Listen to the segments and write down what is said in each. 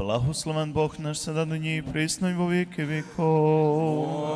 Благословен Бог наш sada нині і присно во віки віков.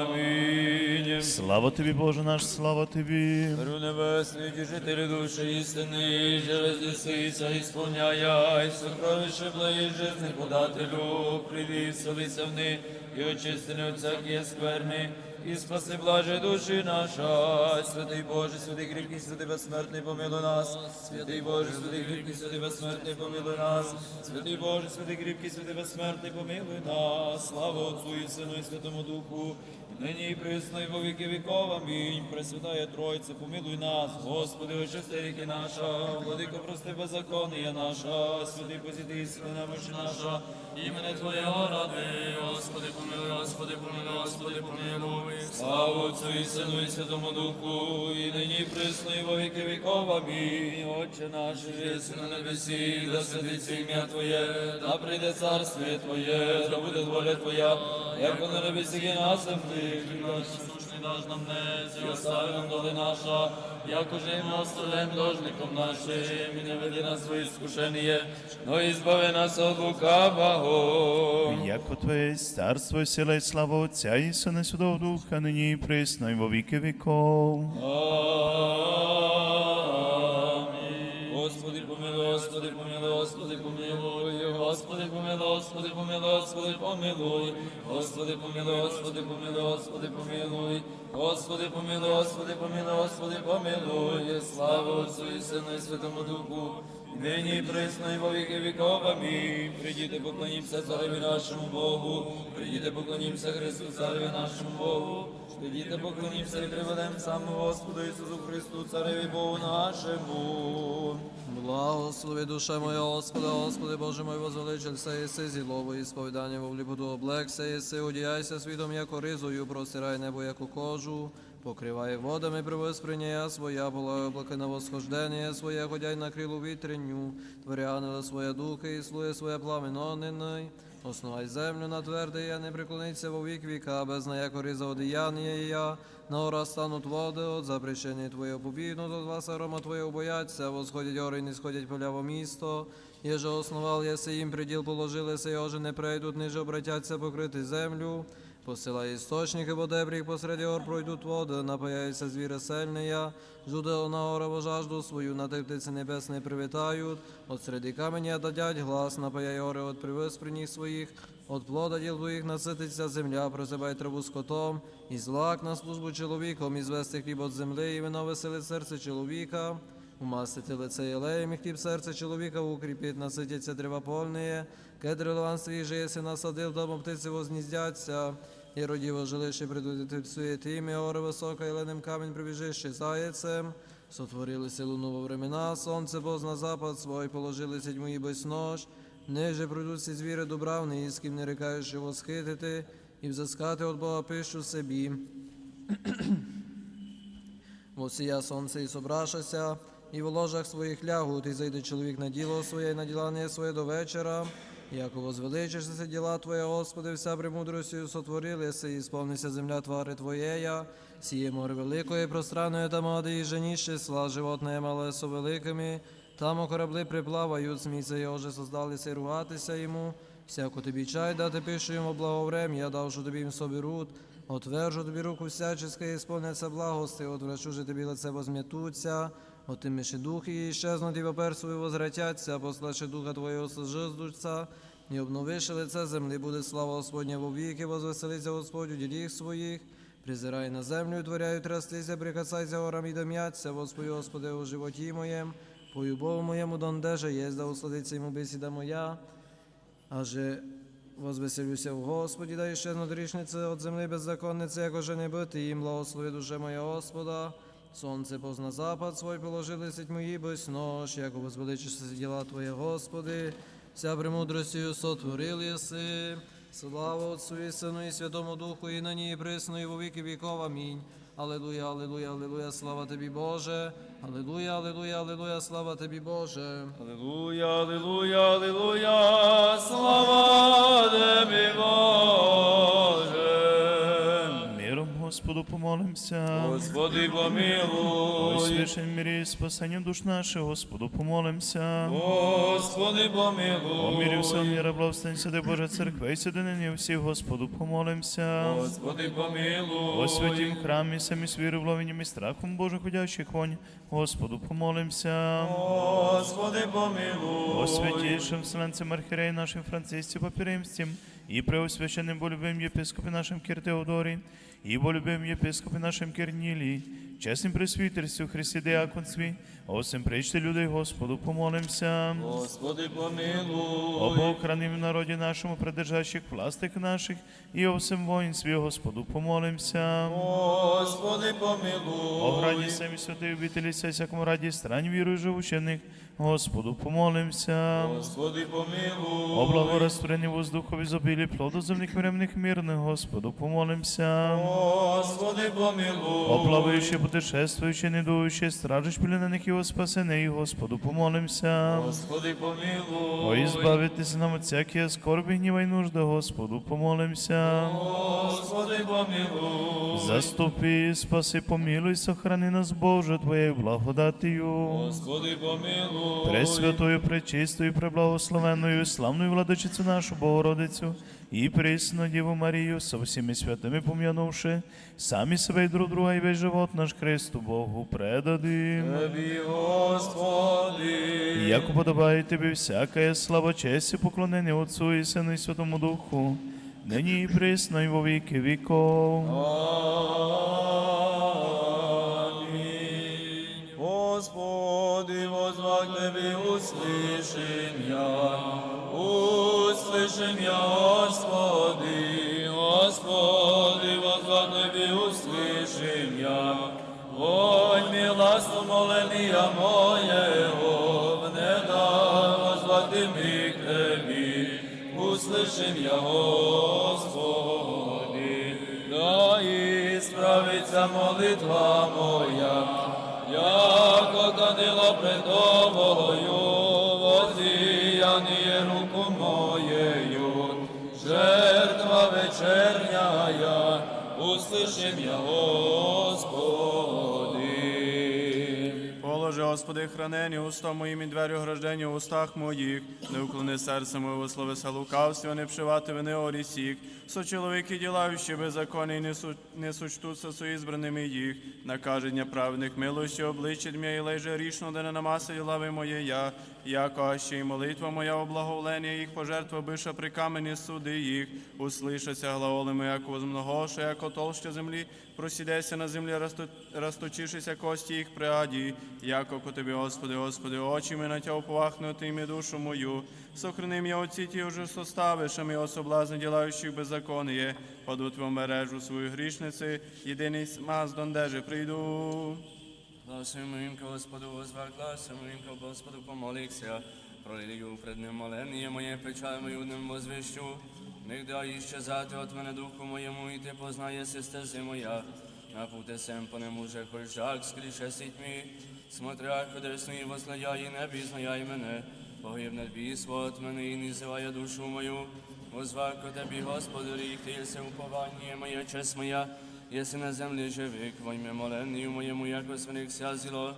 Амінь. Слава тобі, Боже наш, слава тобі. Царю небесний, тішителі душі істини, вознесися, ісполняя, і сокровище благі жизни подателю, прийди, вселися в них, і очистини от всякої скверни, і спаси блаже душі наша. Святий Боже, святий кріпкий, святий безсмертний, помилуй нас. Святий Боже, святий кріпкий, святий безсмертний, помилуй нас. Святий Боже, святий кріпкий, святий безсмертний, помилуй нас. Слава Отцу і Сину і Святому Духу, нині і присно, і во віков. Амінь. Пресвятая Тройце, помилуй нас, Господи, очисти ріки наша, владико, прости беззаконія наша, святий сили немощі наша, імене Твоєго ради, Господи, помилуй, Господи, помилуй, Господи, помилуй. Слава Отцю і Сину і Святому Духу, і нині присно, во віки віков. Амінь. Отче наш, єси на небесі, да святиться ім'я Твоє, да прийде царство Твоє, да буде воля Твоя, як на небесі і на землі. Даж нам днес, і остави нам доли наша, як уже ми оставляємо должником нашим, і не веди нас в іскушення, но і нас от лукавого. Яко Твоє старство, сила і слава Отця і Сина Святого Духа, нині і присно і во віки віков. Амінь. Господи, помилуй, Господи, помилуй, Господи, помилуй, Господи, помилуй, Господи, помилуй, Господи, помилуй, Господи, помилуй, Господи, помилуй, Господи, помилуй, Господи, помилуй, Господи, помилуй, Господи, помилуй, слава Отцу і Сину і Святому Духу, нині присно, і во віки віков, амінь. Прийдіте, поклонімося цареві нашому Богу, прийдіте, поклонімося Христу, цареві нашому Богу, прийдіте, поклонімося і приведемо самому Господу Ісусу Христу, цареві Богу нашому. Благослови душа моя, Господи, Господи, Боже мой, возвеличен се єси, зілово і сповідання во вліподу облек се єси, одіяйся світом, яко ризою, просирай небо, яку кожу, покривай водами, привосприняя своя, була облака на восхождення своє, ходяй на крилу вітренню, творя своя духи, і слує своє пламен огненний. Основай землю на тверде, я не приклониться во вік віка, без яко за одіяння і я, на ора стануть води, от запрещення Твоє побідно, до вас арома Твоє бояться, восходять гори, не сходять поля во місто, Єже основал єси їм приділ положилися, і оже не прийдуть, ниже обратяться покрити землю. Посилай істочники водебріх, посеред гор пройдуть води, напаяються звіри сильния, жуде на горе жажду свою, на тих птиці небесне привітають, от середі каменя дадять глас, напаяй гори от привисприніх своїх, от плода діл твоїх насититься земля, прозибай траву скотом, і злак на службу чоловіком, і звести хліб от землі, і вино веселить серце чоловіка. Умастити лице єлеєм і хліб серце чоловіка укріпить, наситяться древа польные, кедри лан свій же єси насадив, дома птиці возніздяться, і родіво жилище придути псує тім'я, гори висока, і ленем камінь прибіжище заяцем. Сотворилися луну во времена, сонце поз на запад свой, положили сідьму і без нож, ниже пройдуться звіри добравні, і з ким не рекаючи восхитити, і взискати от Бога пищу собі. Восія сонце і собрашася, і в ложах своїх лягуть, і зайде чоловік на діло своє, і на ділання своє до вечора. Яко возвеличишся діла Твоє, Господи, вся премудростю сотворилися, і сповнися земля твари Твоєя, сіє море великої, пространної там води, і женіще, сла животне мале со великими, там корабли приплавають, смійся його, создалися і ругатися йому. Всяку тобі чай дати пишу йому благоврем'я, дав, що тобі їм соберуть, Отвержу тобі руку всяческа і сповняться благости, отврачу же тобі лице возм'ятуться, отиміши духи і щезнуть, і попер свої возвратяться, пославши духа твого сожиздуться, і обновивши лице землі, буде слава Господня во віки, возвеселиться Господь у діліх своїх, призирай на землю, творяю трястися, прикасайся горам і дом'яться, Господи, Господи, у животі моєм, по любову моєму дондеже єзда усладиться йому бесіда моя, Аже возвеселюся в Господі, да іще надрішнице от землі беззаконниці, як уже не бити їм, благослови душе моя Господа. Сонце позна запад свой положили сіть мої без нож, як возвеличишся діла Твоє, Господи, вся премудростю сотворил єси. Слава Отцу і Сину і Святому Духу, і нині, і присно, і во віки віков. Амінь. Аллилуйя, аллилуйя, аллилуйя, слава тобі, Боже. Аллилуйя, аллилуйя, аллилуйя, слава тобі, Боже. Аллилуйя, аллилуйя, аллилуйя, слава тобі, Боже. Господу помолимся. Господи помилуй. О священнім мірі спасенню душ наших, Господу помолимся. Господи О помилуй. мірі всього міра, благословен сюди Божа церква і соединення всіх, Господу помолимся. Господи помилуй. О святім храмі, самі з вірою, вловенням і страхом Божих ходящих вонь, Господу помолимся. Господи помилуй. О святейшем вселенцем архиерее нашим Франциске Папиримстим и преосвященным болюбим епископе нашим Кир Теодорий, и болюбим епископе нашим Кирнилий, честным пресвитерству Христе Диаконстві, о всем пречте людей Господу помолимся. Господи помилуй. О Бог храним в народі нашому, придержащих властих наших, і о всем воїнстві Господу помолимся. Господи помилуй. О граді самі святої обителі, ся всякому раді стран віру живущених, Господу помолимся. Господи помилуй. О благорастворенні воздухові зобілі, плоду земних времних мирних, Господу помолимся. Господи помилуй. О плаваючи, путешествуючи, недуючи, стражиш пленених його спасений, Господу помолимся. Господи помилуй. О, избавитися нам от всякие скорби, гніва й нужди, Господу помолимся. Господи помилуй. Заступи, спаси, помилуй, сохрани нас, Боже, Твоєю благодатію. Господи помилуй. Пресвятою, пречистою, преблагословенною, славною владичицю нашу Богородицю і присну Діву Марію, со всіми святими пом'янувши, самі себе і друг друга, і весь живот наш Христу Богу предадим. Тобі, Господи. Як уподобає тобі всяка слава, честь і поклонення Отцу і Сину і Святому Духу, нині і присно, і во віки віков. Господи, возвать Тебе услышим я, услышим я, Господи, Господи, возвать Тебе услышим я, Вонь милостно моления моего, внеда возвать Тебе к Тебе, услышим я, Господи, да исправится молитва моя, яко данило Тобою, возіяние руку моєю, жертва вечерняя, услышим я, Господи. Положи, Господи, хранені уста моїм і двері ограждення у устах моїх, не уклони серце моєго словеса лукавства, не вшивати вини орісік, со чоловіки ділаючи беззаконні, не, су, не сучтуться со ізбраними їх, на каження праведних милості обличчя м'я і леже рішно, де не намаси лави моє я, яко ще й молитва моя о благоволення їх пожертва биша при камені суди їх, услышаться глаголами, як возмногоше, яко толще землі, просідеся на землі, розточившися кості їх приаді, яко ко тобі, Господи, Господи, очі ми на тя уповахнути ім'я душу мою, сохрани м'я оці ті уже составиш, а ми особлазни ділаючих беззаконніє, падуть в мережу свою грішниці, єдиний смаз дондеже прийду. Гласуємо моїм Господу, возвар гласом моїм Господу, помолихся. Пролію пред ним молення моє, печаль мою ним возвещу. Не дай іщезати от мене духу моєму, і ти познає стези моя. На пути сем по нему же хольжак, скріше сітьмі. Смотря ходесну і возглядя, і не пізнає мене. Погибне бійство от мене, і низиває душу мою. Возвако тобі, Господи, рік, ти єси уповання моя, честь моя. Єси на землі во ім'я моленню моєму, яко свинихся зіло,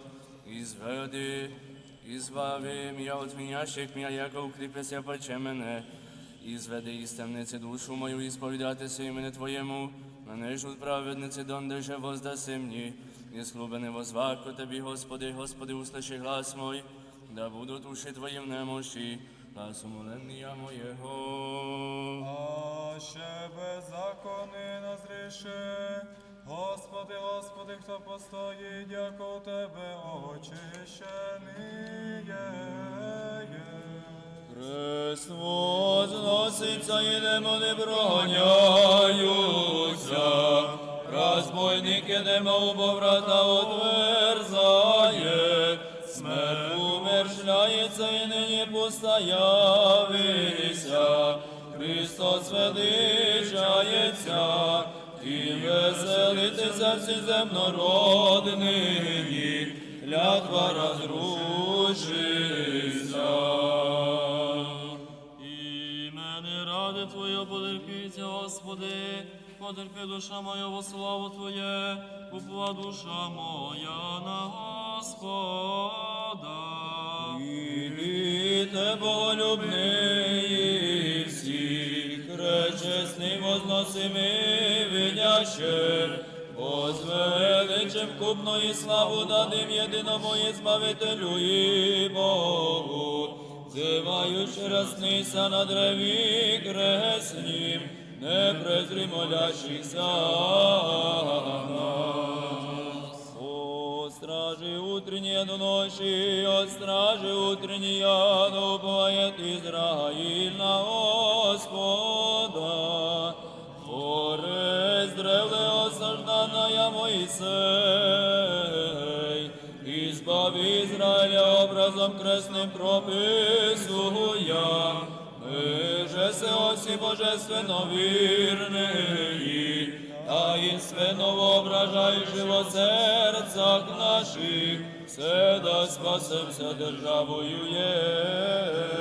і зведи, і збави м'я от винящих м'я, яко укріпися паче мене, і зведи із темниці душу мою, і сповідатися імені Твоєму, мене ж от праведниці, донде же воздаси мені, і склубене возвако Тобі, Господи, Господи, услыши глас мой, да будуть уші Твої в немощі, гласу молення моєго. А ще беззаконний назріше, Господи, Господи, хто постоїть, як у Тебе очищений є. Хрест возноситься і демони броняються, розбойники немов врата отверзає, смерть умершляється і нині постоявися, Христос величається, і веселитися всі земнородні, клятва розрушиться. Господи, потерпи душа моя во славу Твоє, упла душа моя на Господа. Ідите, боголюбний, всі, кречесний возносими видяще, Возвеличим купно і славу дадим єдиному і Збавителю і Богу, зиваючи раснися на древі креснім, не презрі молящихся нас. О, стражи утренние до ночи, от стражи утренние да уповает Израиль на Господа. Орець древле осажданая Моїсей, і збави Ізраїля образом кресним прописуя, ми же се осі божественно вірний, таїнственно воображаючи во серцях наших, все да спасемся державою Єго.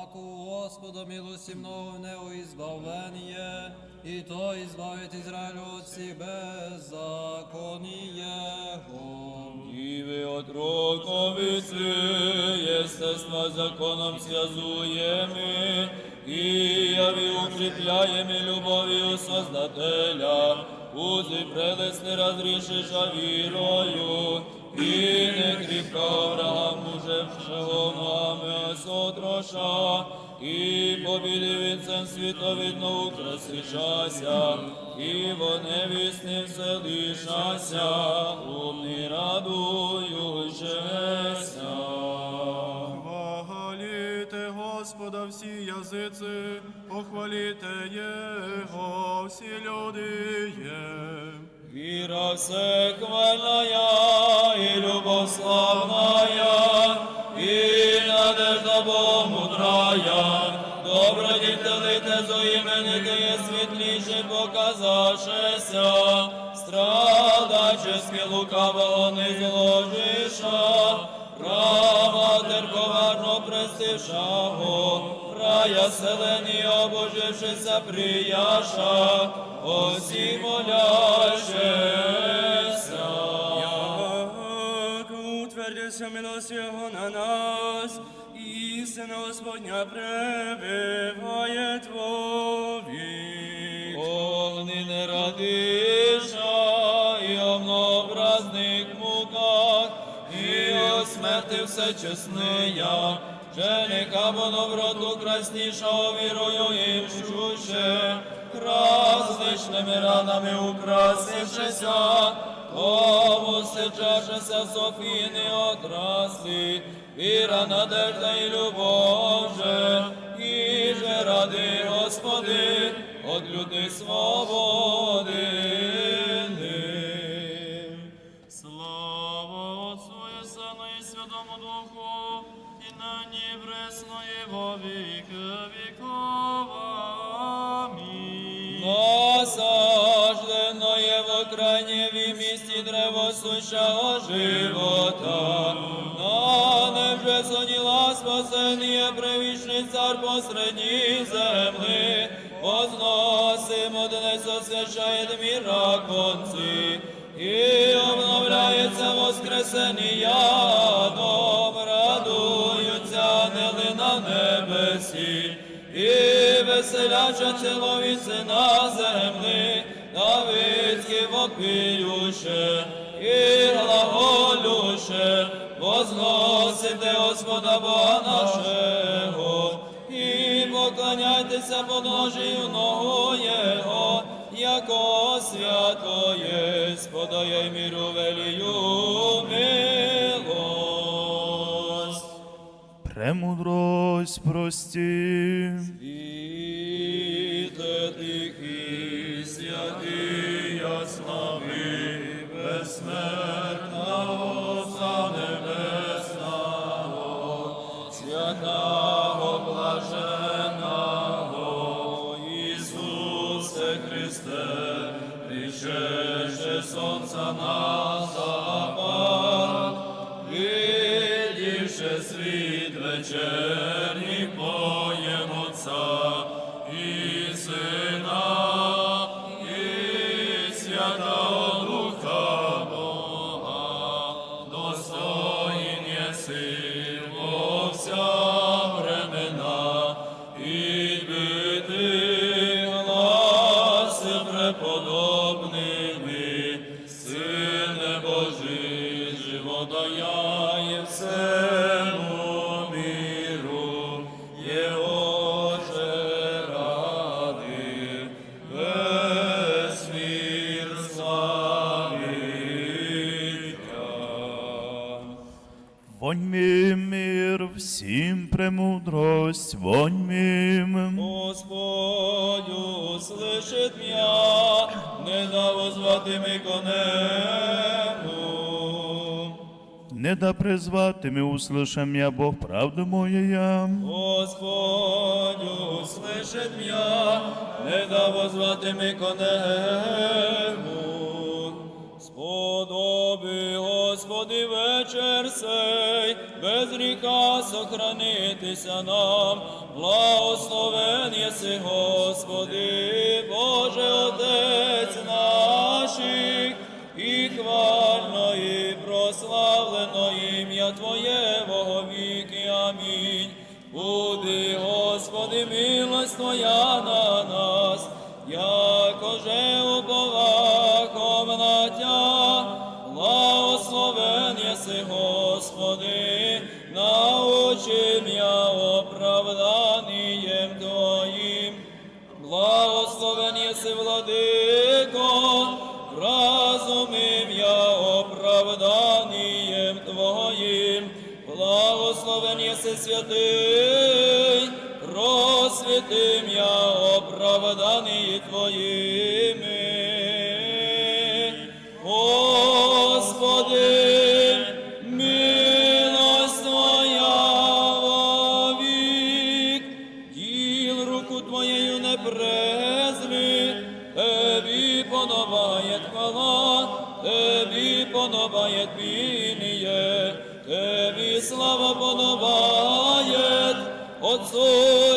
Яку много него избавление, и то избавит Израиль от всех беззакониего. Діви от роковиці, єстества законом связуєми, і яви укріпляєми любов'ю Создателя, узи прелесни розрішиша вірою, і не кріпка Авраам мужевшого ногами сотроша, і побіди вінцем світовидно украсишася, і во невісним селишася, умний радуючеся. Хваліте Господа всі язиці, похваліте Його всі люди є. Віра всехвальная и любовь славная, и надежда Бога мудрая, добродетелите зоімените є світліше показавшися, страдачески лукавого не зложиша, права терковарно престившаго, рая селені обожившися прияша, осі молящеся. Як утвердився милость Його на нас, істина Господня пребиває Твові. Огни радиша, смерти всечесния, женика доброту краснішого вірою і вчуще, красничними ранами украсившися, тому сичашеся Софіни отрасли, віра, надежда і любов же, і же ради Господи, от люди свободи. В місті древо сущого живота. На невже соніла спасеніє привічний цар посредній земли. Возносимо днес освящає міра конці. І обновляється воскресення, радуються ангели на небесі. І веселяча ціловіці на землі, Давидські і глаголюще, возносите Господа Бога нашого, і поклоняйтеся подножію ногу Його, яко свято єсть, подає міру велію милость. Премудрость прості. Світе тихий, безсмертного Отця Небесного, святого блаженого Ісусе Христе, пришедше сонця на запад, видівши світ вечерній поєм Отця, і подаяє премудрость, воньми. Господь услышит меня, не да возвати ми конему. Не да призвати ми услышам я, Бог правду моя. Господь услышит меня, не да возвати ми конему. Сподоби, Господи, вечір сей, без гріха сохранитися нам, благословен єси, Господи, Боже Отець наших, і хвально, і прославлено ім'я Твоє во віки. Амінь. Буди, Господи, милость Твоя на нас, якоже уповахом єси, Господи, научи м'я оправданієм Твоїм. Благословен єси, владико, разумим я оправданієм Твоїм. Благословен єси святий, просвітим я оправдані Твоїми. Слава подобає, Отцу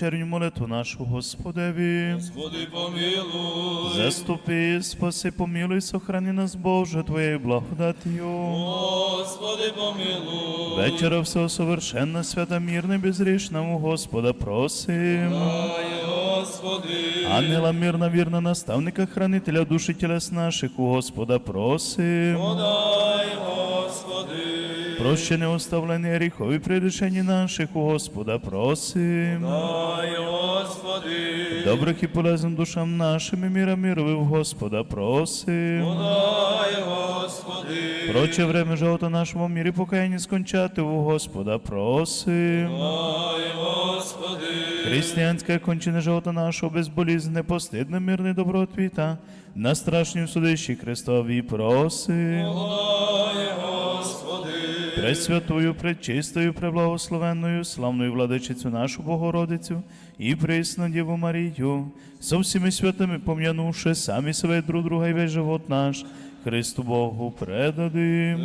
вечерню молитву нашу Господеві. Господи, помилуй. Заступи, спаси, помилуй, сохрани нас, Боже, Твоєю благодатію. Господи, помилуй. Вечера всього совершенна, свята, мирна, безрішна, у Господа просим. Дай, Господи. Ангела мирна, вірна, наставника, хранителя душі тілес наших, у Господа просим. Господи. Прощене оставлені гріхові прирішені наших, у Господа просим. Дай, Господи. Добрих і полезних душам нашим і міра мирови в Господа просим. Подай, Господи. Проче время живота нашому мірі покаяння скончати у Господа просим. Дай, Господи. Християнське кончене живота нашого безболізне, постидне, мирне добротвіта, на страшнім судищі Христові просим. Дай, Господи. Пресвятую, пречистою, преблагословенною, славною владичицю нашу Богородицю і присну Діву Марію, со всіми святими пом'янувши самі себе друг друга і весь живот наш, Христу Богу предадим.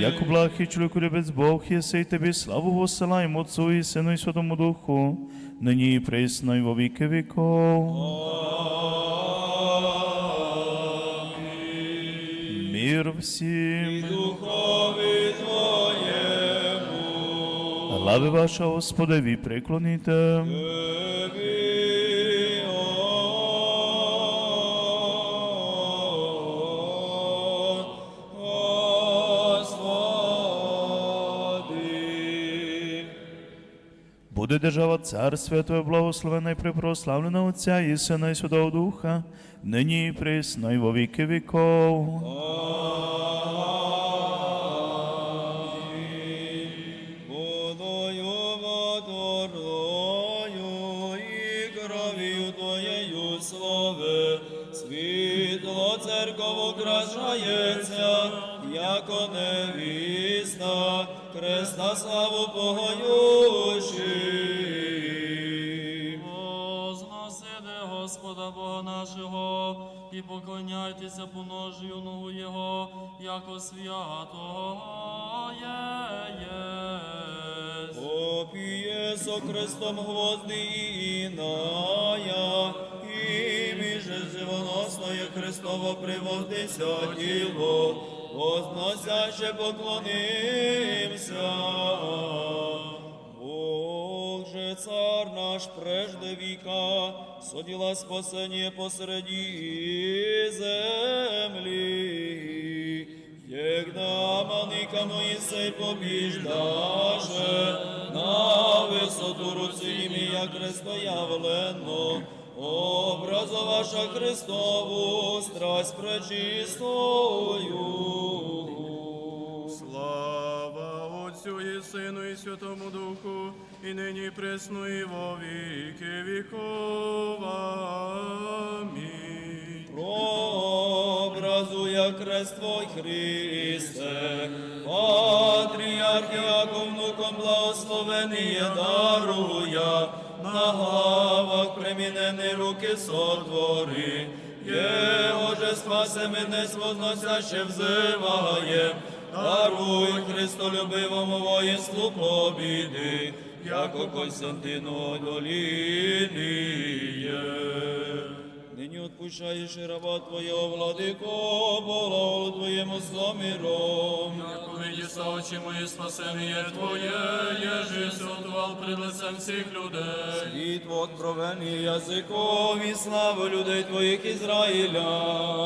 Як благ і чоловіку любець Бог, єси тобі славу посилаємо Отцу і Сину і Святому Духу, нині і присно і во віки віков. Мир всім. Духові Твоєму. Глави ваша Господеві приклоніте. Буде держава царства Твоє благословена і припрославлена Отця і Сина і Святого Духа, нині і присно і во віки віков. Нашого і поклоняйтеся поножію ногу Його, яко святого є. є. со крестом гвозди і іная, і між живоносної Христово приводися тіло, возносяще поклонимся. Цар наш прежде віка, судила спасення посреди землі. Єгда маника Моїсей побіждаже, на висоту руці ім'я Христоявлено, образу ваша Христову, страсть пречистою. Слава Отцю і Сину і Святому Духу, і нині пресно, і во віки віков. Амінь. Прообразу я Твой Христе, Патріарх Яков внуком благословеніє даруя, на главах премінені руки сотвори, Його же спасе мене возносяще взиває, даруй Христолюбивому воїнству побіди, яко Константину долініє. Нині отпущаєш і раба Твоєго, владико, Бога Твоєму зло миром. Яко очі мої спасення Твоє, єжи сотував пред лицем всіх людей. Світ откровений язикові, славу людей Твоїх Ізраїля.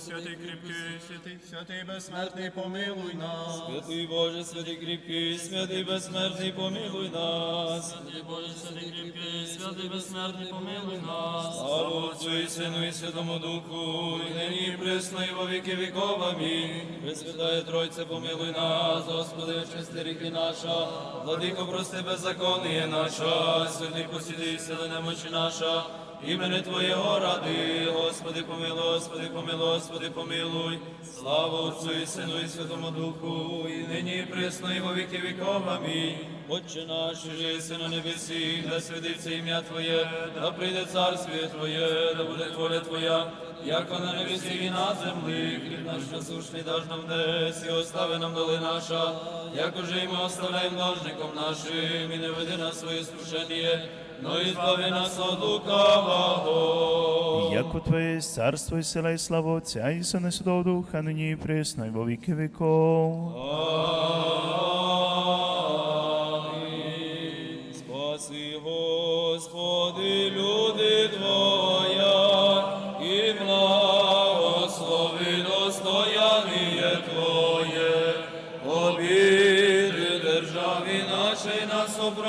Святий Боже, святий кріпкий, святий, святий безсмертний, помилуй нас. Святий Боже, святий кріпкий, святий безсмертний, помилуй нас. Святий Боже, святий кріпкий, святий безсмертний, помилуй нас. Слава Отцю і Сину і Святому Духу, і нині і присно, і во віки віков. Амінь. Пресвятає Тройце, помилуй нас, Господи, очисти ріки наша, владико, прости беззаконніє наша, святий посіди, сили немочі наша, імени Твоєго ради, Господи, помилуй, Господи, помилуй, Господи, помилуй. Слава Отцю і Сину і Святому Духу, і нині і присно, і во віки віков. Амінь. Отче наш, єси на небесі, да святиться ім'я Твоє, да прийде царствіє Твоє, да буде воля Твоя, яко на небесі і на землі, хліб наш насушний даж нам днес, і остави нам доли наша, як уже і ми оставляємо должником нашим, і не веди нас своє скушення, но і збави нас от лукавого. Яко Твоє є царство і сила і слава Отця і Сина Святого Духа, нині і присно, і во віки віков. Амінь.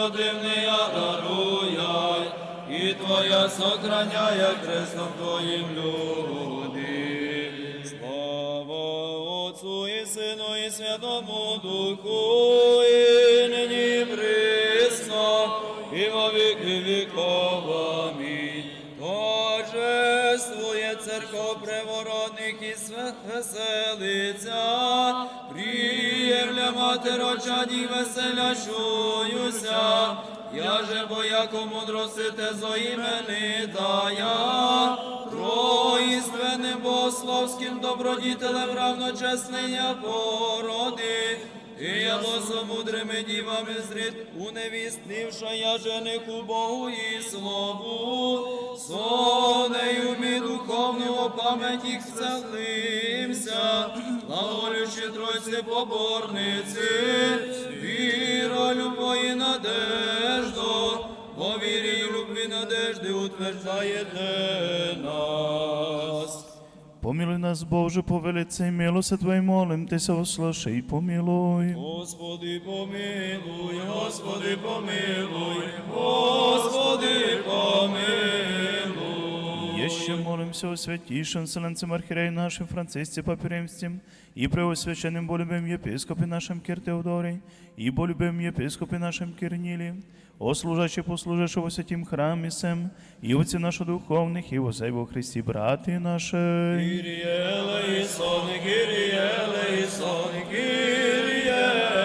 Супротивния даруяй, і Твоя сохраняє крестом Твоїм люди. Слава Отцу і Сину і Святому Духу, і превородних і свят веселиться, приємля матер очаді веселяшуюся, я же бояко мудрости те дая, троїственним богословським добродітелем равночесний я породи, і я лосо мудрими дівами зрід, уневістнивша я жениху Богу і слову, сонею ми духовного пам'ять їх вцелимся, глаголючи тройці поборниці, віра, любов і надежду, по вірі любві надежди утверждаєте нас. Помилуй нас, Боже, по велице милости Твоей, молим Тися, услыши и помилуй. Господи, помилуй, Господи, помилуй, Господи, помилуй. Еще молимся о святейшем Вселенцем Архиерею нашим Франциске Папиремстем и преосвященным болюбим епископе нашим Кир Теодорий и болюбим епископе нашим Кирниле, о служащих послужившего во святим храме сем, и отцы наших духовных, и во всей во Христе братья наши. Kyrie eleison, Kyrie eleison, Kyrie eleison.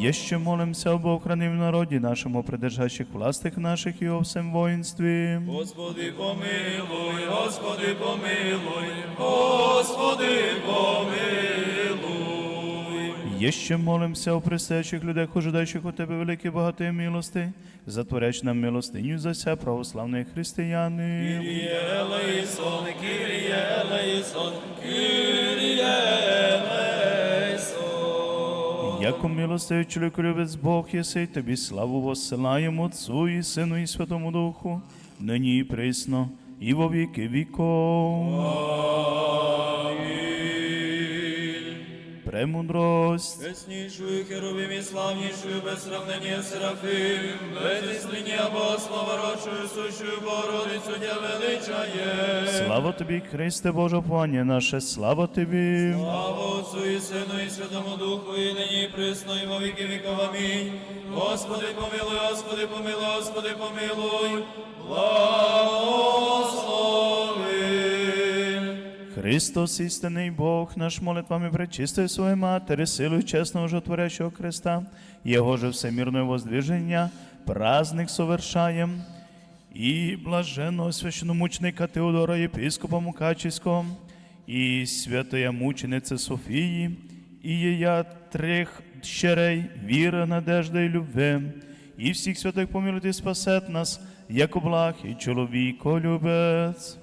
Еще молимся об охране в народе нашем, о придержащих властях наших и о всем воинстве. Господи, помилуй, Господи, помилуй, Господи, помилуй. Еще молимся о присячих людях, ожидаючих у Тебе великі багатої милости, затворяч нам милостиню за ся православні християни. Яко милостивий чоловіку любець Бог єси, тобі славу воссилаємо Отцу і Сину і Святому Духу, нині і присно, і во віки віков. Премудрость. Преснішою херовим і славнішою, без сравнення Серафим, без істиння Богослова, рочою сущою Богородицю дя величає. Слава тобі, Христе Боже, Пані наше, слава тобі. Слава Отцу і Сину і Святому Духу, і нині і присно, і во віки віков. Амінь. Господи, помилуй, Господи, помилуй, Господи, помилуй. Благослови. Христос, істинний Бог, наш молитвами пречистої своєї Матері, силою чесного жотворящого Христа, Його же всемирное воздвиження, праздник совершаєм, і блаженного священномучника Теодора єпископа Мукачівського, і святої мучениці Софії, і їя трьох щерей, віра, надежда і любви, і всіх святих помилуйте спасет нас, як благ і чоловіко любець.